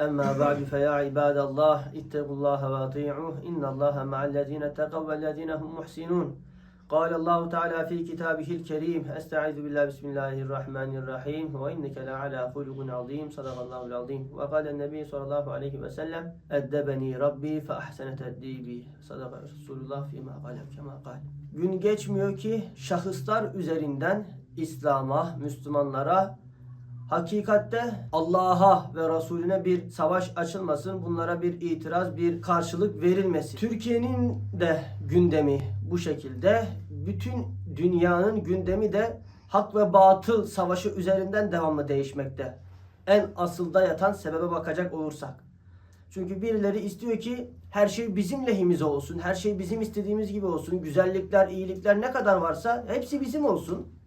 أما بعد فيا عباد الله اتقوا الله وأطيعوه إن الله مع الذين اتقوا والذين هم محسنون قال الله تعالى في كتابه الكريم أستعيذ بالله بسم الله الرحمن الرحيم وإنك لعلى خلق عظيم صدق الله العظيم وقال النبي صلى الله عليه وسلم أدبني ربي فأحسن تأديبي صدق رسول الله فيما قال كما قال Gün geçmiyor ki şahıslar üzerinden İslam'a, Müslümanlara hakikatte Allah'a ve Resulüne bir savaş açılmasın, bunlara bir itiraz, bir karşılık verilmesin. Türkiye'nin de gündemi bu şekilde, bütün dünyanın gündemi de hak ve batıl savaşı üzerinden devamlı değişmekte. En asılda yatan sebebe bakacak olursak. Çünkü birileri istiyor ki her şey bizim lehimize olsun, her şey bizim istediğimiz gibi olsun, güzellikler, iyilikler ne kadar varsa hepsi bizim olsun.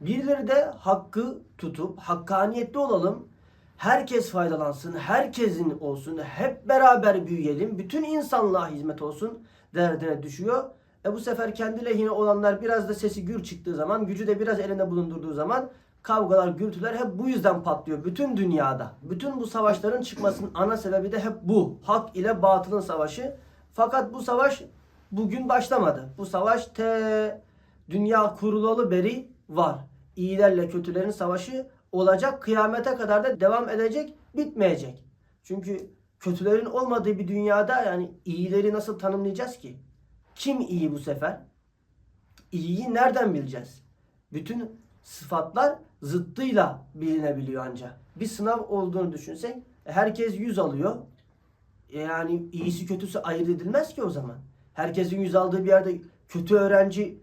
Birileri de hakkı tutup hakkaniyetli olalım. Herkes faydalansın, herkesin olsun, hep beraber büyüyelim, bütün insanlığa hizmet olsun derdine düşüyor. E bu sefer kendi lehine olanlar biraz da sesi gür çıktığı zaman, gücü de biraz elinde bulundurduğu zaman kavgalar, gürültüler hep bu yüzden patlıyor bütün dünyada. Bütün bu savaşların çıkmasının ana sebebi de hep bu. Hak ile batılın savaşı. Fakat bu savaş bugün başlamadı. Bu savaş te dünya kurulalı beri var. İyilerle kötülerin savaşı olacak. Kıyamete kadar da devam edecek, bitmeyecek. Çünkü kötülerin olmadığı bir dünyada yani iyileri nasıl tanımlayacağız ki? Kim iyi bu sefer? İyiyi nereden bileceğiz? Bütün sıfatlar zıttıyla bilinebiliyor ancak. Bir sınav olduğunu düşünsek herkes 100 alıyor. E Yani iyisi kötüsü ayırt edilmez ki o zaman. Herkesin 100 aldığı bir yerde kötü öğrenci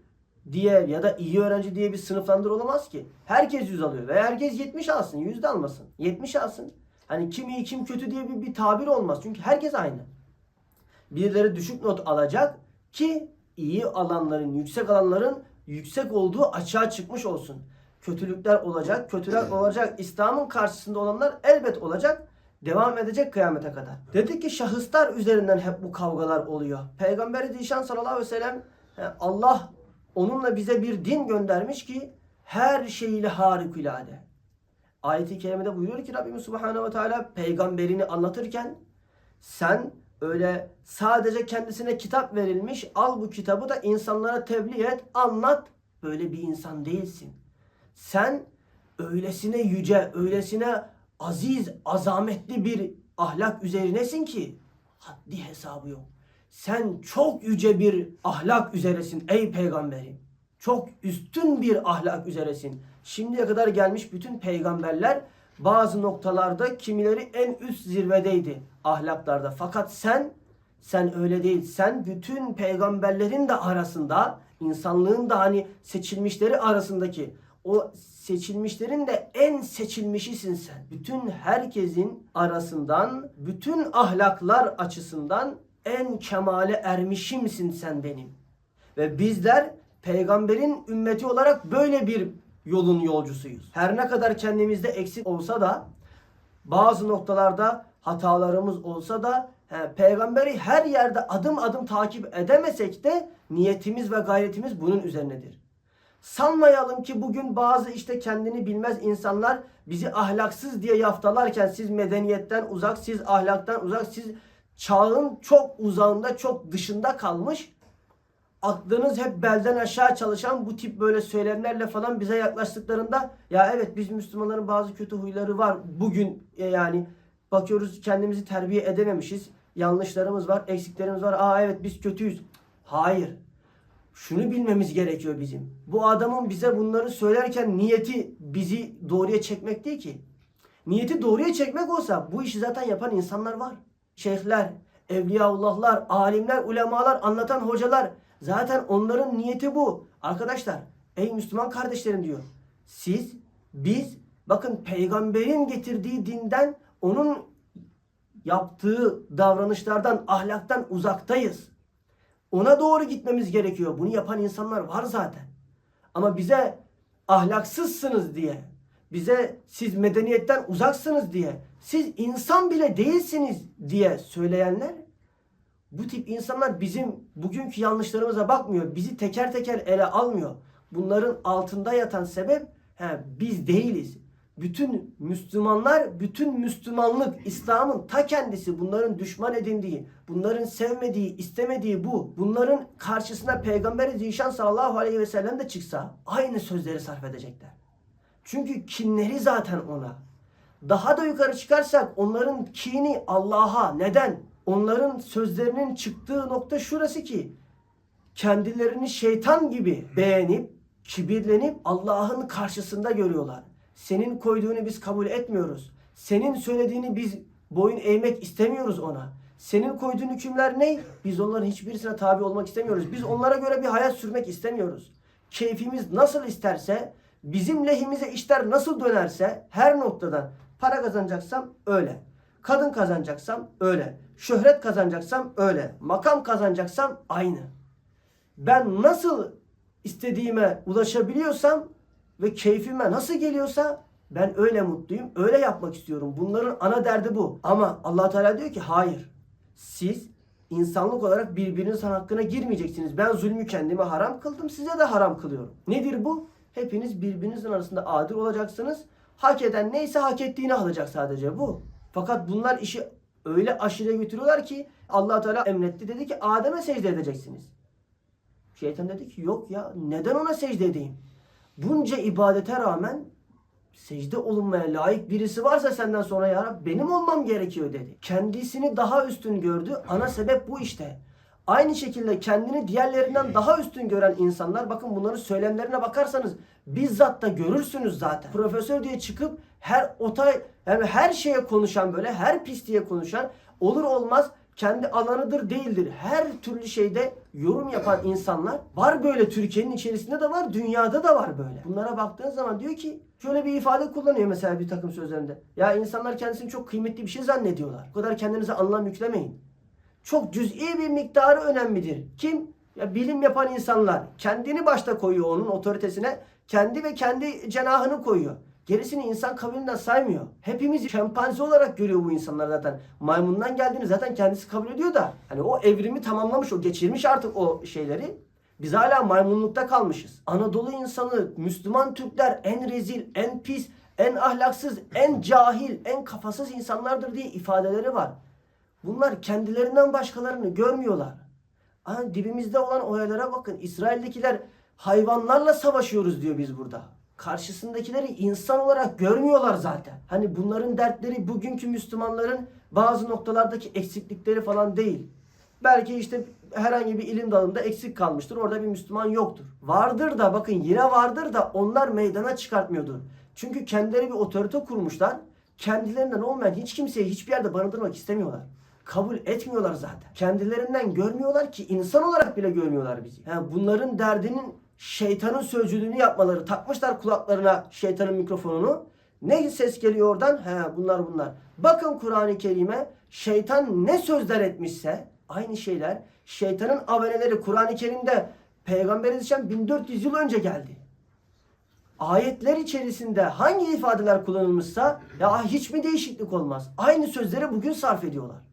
diye ya da iyi öğrenci diye bir sınıflandır olamaz ki. Herkes 100 alıyor ve herkes 70 alsın, 100 de almasın. 70 alsın. Hani kim iyi kim kötü diye bir, bir tabir olmaz. Çünkü herkes aynı. Birileri düşük not alacak ki iyi alanların, yüksek alanların yüksek olduğu açığa çıkmış olsun. Kötülükler olacak, kötüler olacak. İslam'ın karşısında olanlar elbet olacak. Devam edecek kıyamete kadar. Dedik ki şahıslar üzerinden hep bu kavgalar oluyor. Peygamber-i Zişan sallallahu aleyhi ve sellem Allah onunla bize bir din göndermiş ki her şeyiyle harikulade. Ayet-i kerimede buyuruyor ki Rabbimiz Subhanahu ve Teala peygamberini anlatırken sen öyle sadece kendisine kitap verilmiş al bu kitabı da insanlara tebliğ et anlat böyle bir insan değilsin. Sen öylesine yüce, öylesine aziz, azametli bir ahlak üzerinesin ki haddi hesabı yok. Sen çok yüce bir ahlak üzeresin ey peygamberim. Çok üstün bir ahlak üzeresin. Şimdiye kadar gelmiş bütün peygamberler bazı noktalarda kimileri en üst zirvedeydi ahlaklarda. Fakat sen sen öyle değil. Sen bütün peygamberlerin de arasında, insanlığın da hani seçilmişleri arasındaki o seçilmişlerin de en seçilmişisin sen. Bütün herkesin arasından, bütün ahlaklar açısından en kemale ermişimsin sen benim. Ve bizler peygamberin ümmeti olarak böyle bir yolun yolcusuyuz. Her ne kadar kendimizde eksik olsa da bazı noktalarda hatalarımız olsa da he, peygamberi her yerde adım adım takip edemesek de niyetimiz ve gayretimiz bunun üzerinedir. Sanmayalım ki bugün bazı işte kendini bilmez insanlar bizi ahlaksız diye yaftalarken siz medeniyetten uzak, siz ahlaktan uzak, siz çağın çok uzağında, çok dışında kalmış. Aklınız hep belden aşağı çalışan bu tip böyle söylemlerle falan bize yaklaştıklarında ya evet biz Müslümanların bazı kötü huyları var. Bugün e, yani bakıyoruz kendimizi terbiye edememişiz. Yanlışlarımız var eksiklerimiz var. Aa evet biz kötüyüz. Hayır. Şunu bilmemiz gerekiyor bizim. Bu adamın bize bunları söylerken niyeti bizi doğruya çekmek değil ki. Niyeti doğruya çekmek olsa bu işi zaten yapan insanlar var şeyhler evliyaullahlar alimler ulemalar anlatan hocalar Zaten onların niyeti bu. Arkadaşlar ey Müslüman kardeşlerim diyor. Siz, biz bakın peygamberin getirdiği dinden onun yaptığı davranışlardan, ahlaktan uzaktayız. Ona doğru gitmemiz gerekiyor. Bunu yapan insanlar var zaten. Ama bize ahlaksızsınız diye, bize siz medeniyetten uzaksınız diye, siz insan bile değilsiniz diye söyleyenler bu tip insanlar bizim bugünkü yanlışlarımıza bakmıyor. Bizi teker teker ele almıyor. Bunların altında yatan sebep he, biz değiliz. bütün Müslümanlar, bütün Müslümanlık, İslam'ın ta kendisi bunların düşman edindiği, bunların sevmediği, istemediği bu. Bunların karşısına Peygamber-i Zişan sallallahu aleyhi ve sellem de çıksa aynı sözleri sarf edecekler. Çünkü kinleri zaten ona. Daha da yukarı çıkarsak onların kini Allah'a. Neden? Onların sözlerinin çıktığı nokta şurası ki kendilerini şeytan gibi beğenip, kibirlenip Allah'ın karşısında görüyorlar. Senin koyduğunu biz kabul etmiyoruz. Senin söylediğini biz boyun eğmek istemiyoruz ona. Senin koyduğun hükümler ne? Biz onların hiçbirisine tabi olmak istemiyoruz. Biz onlara göre bir hayat sürmek istemiyoruz. Keyfimiz nasıl isterse, bizim lehimize işler nasıl dönerse her noktadan para kazanacaksam öyle. Kadın kazanacaksam öyle. Şöhret kazanacaksam öyle. Makam kazanacaksam aynı ben nasıl istediğime ulaşabiliyorsam ve keyfime nasıl geliyorsa ben öyle mutluyum, öyle yapmak istiyorum. Bunların ana derdi bu. Ama allah Teala diyor ki hayır. Siz insanlık olarak birbirinizin hakkına girmeyeceksiniz. Ben zulmü kendime haram kıldım, size de haram kılıyorum. Nedir bu? Hepiniz birbirinizin arasında adil olacaksınız. Hak eden neyse hak ettiğini alacak sadece bu. Fakat bunlar işi öyle aşırıya götürüyorlar ki allah Teala emretti dedi ki Adem'e secde edeceksiniz. Şeytan dedi ki yok ya neden ona secde edeyim? Bunca ibadete rağmen secde olunmaya layık birisi varsa senden sonra ya Rab, benim olmam gerekiyor dedi. Kendisini daha üstün gördü. Ana sebep bu işte. Aynı şekilde kendini diğerlerinden daha üstün gören insanlar bakın bunların söylemlerine bakarsanız bizzat da görürsünüz zaten. Profesör diye çıkıp her otay yani her şeye konuşan böyle her pisliğe konuşan olur olmaz kendi alanıdır değildir. Her türlü şeyde yorum yapan insanlar var böyle Türkiye'nin içerisinde de var, dünyada da var böyle. Bunlara baktığın zaman diyor ki şöyle bir ifade kullanıyor mesela bir takım sözlerinde. Ya insanlar kendisini çok kıymetli bir şey zannediyorlar. Bu kadar kendinize anlam yüklemeyin. Çok cüz'i bir miktarı önemlidir. Kim? Ya bilim yapan insanlar. Kendini başta koyuyor onun otoritesine. Kendi ve kendi cenahını koyuyor. Gerisini insan kabilinden saymıyor. Hepimiz şempanze olarak görüyor bu insanlar zaten. Maymundan geldiğini zaten kendisi kabul ediyor da. Hani o evrimi tamamlamış, o geçirmiş artık o şeyleri. Biz hala maymunlukta kalmışız. Anadolu insanı, Müslüman Türkler en rezil, en pis, en ahlaksız, en cahil, en kafasız insanlardır diye ifadeleri var. Bunlar kendilerinden başkalarını görmüyorlar. Aha, dibimizde olan olaylara bakın. İsrail'dekiler hayvanlarla savaşıyoruz diyor biz burada. Karşısındakileri insan olarak görmüyorlar zaten. Hani bunların dertleri bugünkü Müslümanların bazı noktalardaki eksiklikleri falan değil. Belki işte herhangi bir ilim dalında eksik kalmıştır. Orada bir Müslüman yoktur. Vardır da bakın yine vardır da onlar meydana çıkartmıyordur. Çünkü kendileri bir otorite kurmuşlar. Kendilerinden olmayan hiç kimseyi hiçbir yerde barındırmak istemiyorlar. Kabul etmiyorlar zaten. Kendilerinden görmüyorlar ki insan olarak bile görmüyorlar bizi. Yani bunların derdinin şeytanın sözcülüğünü yapmaları. Takmışlar kulaklarına şeytanın mikrofonunu. Ne ses geliyor oradan? He bunlar bunlar. Bakın Kur'an-ı Kerim'e şeytan ne sözler etmişse aynı şeyler şeytanın aveneleri Kur'an-ı Kerim'de Peygamber Aleyhisselam 1400 yıl önce geldi. Ayetler içerisinde hangi ifadeler kullanılmışsa ya hiç mi değişiklik olmaz? Aynı sözleri bugün sarf ediyorlar.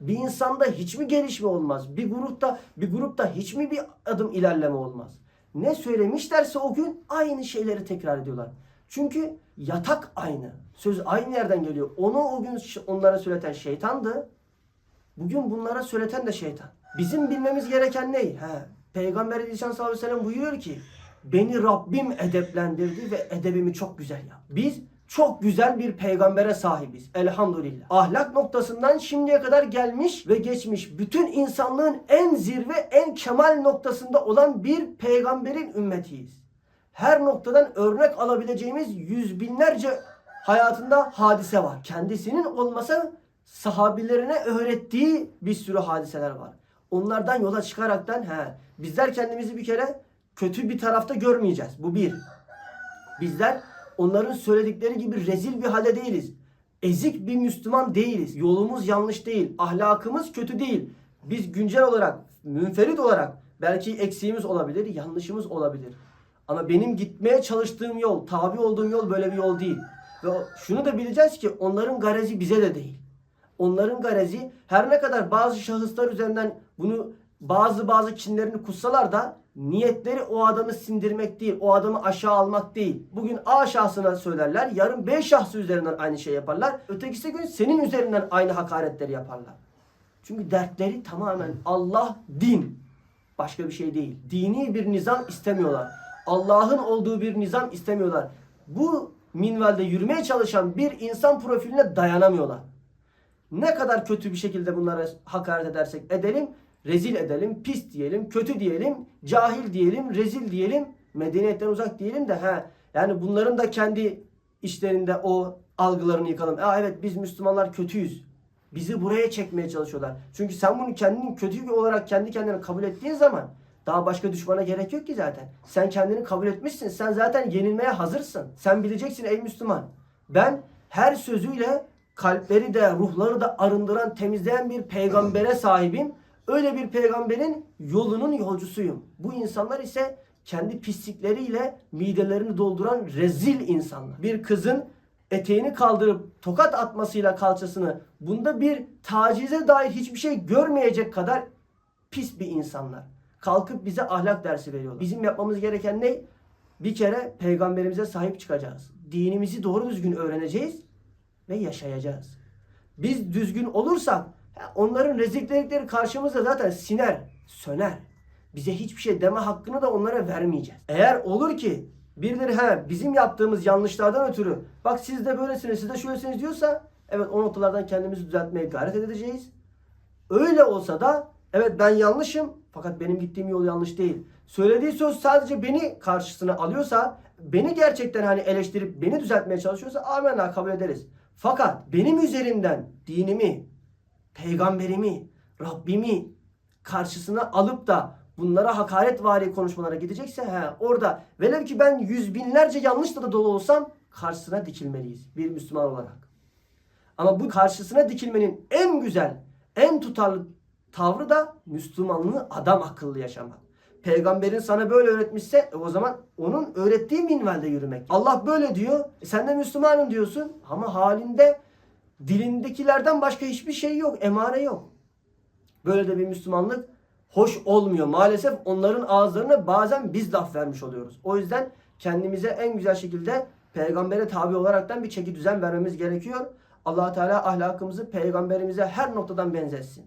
Bir insanda hiç mi gelişme olmaz? Bir grupta bir grupta hiç mi bir adım ilerleme olmaz? Ne söylemişlerse o gün aynı şeyleri tekrar ediyorlar. Çünkü yatak aynı. Söz aynı yerden geliyor. Onu o gün onlara söyleten şeytandı. Bugün bunlara söyleten de şeytan. Bizim bilmemiz gereken ne? He, Peygamber Aleyhisselam sallallahu aleyhi ve sellem buyuruyor ki beni Rabbim edeplendirdi ve edebimi çok güzel yaptı. Biz çok güzel bir peygambere sahibiz. Elhamdülillah. Ahlak noktasından şimdiye kadar gelmiş ve geçmiş bütün insanlığın en zirve, en kemal noktasında olan bir peygamberin ümmetiyiz. Her noktadan örnek alabileceğimiz yüz binlerce hayatında hadise var. Kendisinin olmasa sahabilerine öğrettiği bir sürü hadiseler var. Onlardan yola çıkaraktan he, bizler kendimizi bir kere kötü bir tarafta görmeyeceğiz. Bu bir. Bizler onların söyledikleri gibi rezil bir halde değiliz. Ezik bir Müslüman değiliz. Yolumuz yanlış değil. Ahlakımız kötü değil. Biz güncel olarak, münferit olarak belki eksiğimiz olabilir, yanlışımız olabilir. Ama benim gitmeye çalıştığım yol, tabi olduğum yol böyle bir yol değil. Ve şunu da bileceğiz ki onların garezi bize de değil. Onların garezi her ne kadar bazı şahıslar üzerinden bunu bazı bazı kinlerini kutsalar da niyetleri o adamı sindirmek değil, o adamı aşağı almak değil. Bugün A şahsına söylerler, yarın B şahsı üzerinden aynı şey yaparlar. Ötekisi gün senin üzerinden aynı hakaretleri yaparlar. Çünkü dertleri tamamen Allah, din. Başka bir şey değil. Dini bir nizam istemiyorlar. Allah'ın olduğu bir nizam istemiyorlar. Bu minvalde yürümeye çalışan bir insan profiline dayanamıyorlar. Ne kadar kötü bir şekilde bunlara hakaret edersek edelim, rezil edelim, pis diyelim, kötü diyelim, cahil diyelim, rezil diyelim, medeniyetten uzak diyelim de ha yani bunların da kendi işlerinde o algılarını yıkalım. Aa evet biz Müslümanlar kötüyüz. Bizi buraya çekmeye çalışıyorlar. Çünkü sen bunu kendinin kötü olarak kendi kendine kabul ettiğin zaman daha başka düşmana gerek yok ki zaten. Sen kendini kabul etmişsin. Sen zaten yenilmeye hazırsın. Sen bileceksin ey Müslüman. Ben her sözüyle kalpleri de ruhları da arındıran, temizleyen bir peygambere sahibim. Öyle bir peygamberin yolunun yolcusuyum. Bu insanlar ise kendi pislikleriyle midelerini dolduran rezil insanlar. Bir kızın eteğini kaldırıp tokat atmasıyla kalçasını bunda bir tacize dair hiçbir şey görmeyecek kadar pis bir insanlar. Kalkıp bize ahlak dersi veriyorlar. Bizim yapmamız gereken ne? Bir kere peygamberimize sahip çıkacağız. Dinimizi doğru düzgün öğreneceğiz ve yaşayacağız. Biz düzgün olursak onların rezillikleri karşımızda zaten siner, söner. Bize hiçbir şey deme hakkını da onlara vermeyeceğiz. Eğer olur ki birileri ha bizim yaptığımız yanlışlardan ötürü bak siz de böylesiniz, siz de şöylesiniz diyorsa evet o noktalardan kendimizi düzeltmeye gayret edeceğiz. Öyle olsa da evet ben yanlışım fakat benim gittiğim yol yanlış değil. Söylediği söz sadece beni karşısına alıyorsa, beni gerçekten hani eleştirip beni düzeltmeye çalışıyorsa amenna kabul ederiz. Fakat benim üzerimden dinimi, peygamberimi, Rabbimi karşısına alıp da bunlara hakaretvari konuşmalara gidecekse he, orada velev ki ben yüz binlerce yanlışla da dolu olsam karşısına dikilmeliyiz bir Müslüman olarak. Ama bu karşısına dikilmenin en güzel, en tutarlı tavrı da Müslümanlığı adam akıllı yaşamak. Peygamberin sana böyle öğretmişse e o zaman onun öğrettiği minvalde yürümek. Allah böyle diyor. E sen de Müslümanım diyorsun ama halinde dilindekilerden başka hiçbir şey yok. Emare yok. Böyle de bir Müslümanlık hoş olmuyor. Maalesef onların ağızlarına bazen biz laf vermiş oluyoruz. O yüzden kendimize en güzel şekilde peygambere tabi olaraktan bir çeki düzen vermemiz gerekiyor. allah Teala ahlakımızı peygamberimize her noktadan benzetsin.